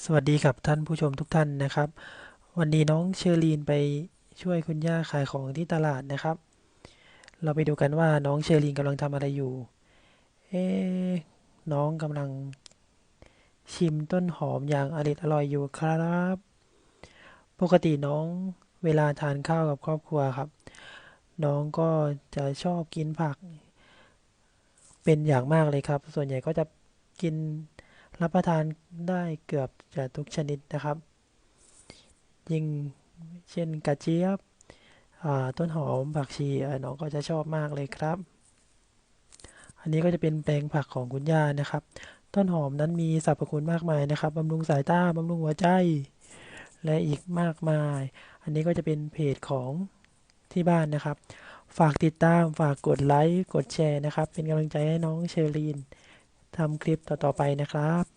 สวัสดีครับท่านผู้ชมทุกท่านนะครับ วันนี้น้องเชอรีนไปช่วยคุณย่าขายของที่ตลาดนะครับ เราไปดูกันว่าน้องเชอรีนกำลังทำอะไรอยู่เอ๊น้องกำลังชิมต้นหอมอย่างอร่อยอร่อยอยู่ครับ ปกติน้องเวลาทานข้าวกับครอบครัวครับ น้องก็จะชอบกินผัก เป็นอย่างมากเลยครับ ส่วนใหญ่ก็จะกิน รับประทานได้เกือบจะทุกชนิดนะครับ ยิ่งเช่นกระเจี๊ยบต้นหอมผักชีน้องก็จะชอบมากเลยครับ อันนี้ก็จะเป็นแปลงผักของคุณย่านะครับ ต้นหอมนั้นมีสรรพคุณมากมายนะครับบำรุงสายตาบำรุงหัวใจ และอีกมากมาย อันนี้ก็จะเป็นเพจของที่บ้านนะครับ ฝากติดตามฝากกดไลค์กดแชร์นะครับ เป็นกำลังใจให้น้องเชอรีน ทำคลิปต่อๆไปนะครับ